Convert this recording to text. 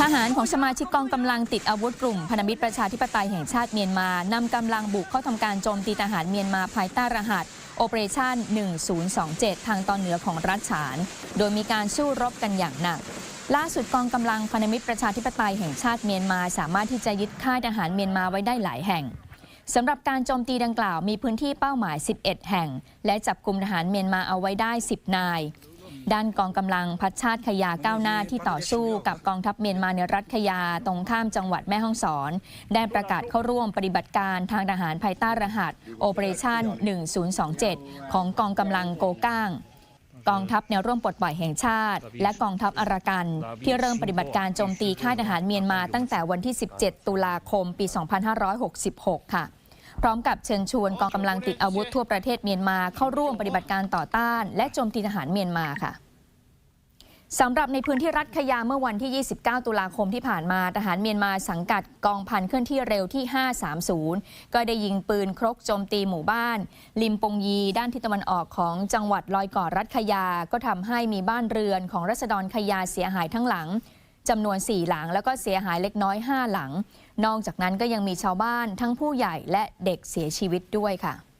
ทหารของสมาชิกกองกำลังติดอาวุธกลุ่มพันธมิตรประชาธิปไตยแห่งชาติเมียนมานำกำลังบุกเข้าทำการโจมตีทหารเมียนมาภายใต้รหัส Operation 1027 ทางตอนเหนือของรัฐฉาน โดยมีการสู้รบกันอย่างหนัก ล่าสุดกองกำลังพันธมิตรประชาธิปไตยแห่งชาติเมียนมา สามารถที่จะยึดค่ายทหารเมียนมาไว้ได้หลายแห่งสำหรับการโจมตีดังกล่าวมีพื้นที่เป้าหมาย 11 แห่ง และจับกลุ่มทหารเมียนมาเอาไว้ได้ 10 นาย ด้านกองกำลังพัชชาติขยาก้าวหน้าที่ต่อสู้กับกองทัพเมียนมาในรัฐขยาตรงข้ามจังหวัดแม่ฮ่องสอน ได้ประกาศเข้าร่วมปฏิบัติการทางทหารภายใต้รหัส Operation 1027 ของกองกำลังโกก้างกองทัพแนวร่วมปลดปล่อยแห่งชาติ และกองทัพอารากัน ที่เริ่มปฏิบัติการโจมตีค่ายทหารเมียนมาตั้งแต่วันที่ 17 ตุลาคม ปี 2566 ค่ะ พร้อมกับเชิญชวนกองกำลังติดอาวุธทั่วประเทศเมียนมาเข้าร่วมปฏิบัติการต่อต้าน และโจมตีทหารเมียนมาค่ะ สำหรับในพื้นที่รัฐขยาเมื่อวันที่ 29 ตุลาคมที่ผ่านมา ทหารเมียนมาสังกัดกองพันเคลื่อนที่เร็วที่ 530 ก็ได้ยิงปืนครกโจมตีหมู่บ้าน ลิมปงยี ด้านทิศตะวันออกของจังหวัดลอยก่อรัฐขยา ก็ทำให้มีบ้านเรือนของรัษฎรขยาเสียหายทั้งหลังจำนวน 4 หลังแล้วก็เสียหายเล็กน้อย 5 หลัง นอกจากนั้นก็ยังมีชาวบ้านทั้งผู้ใหญ่และเด็กเสียชีวิตด้วยค่ะ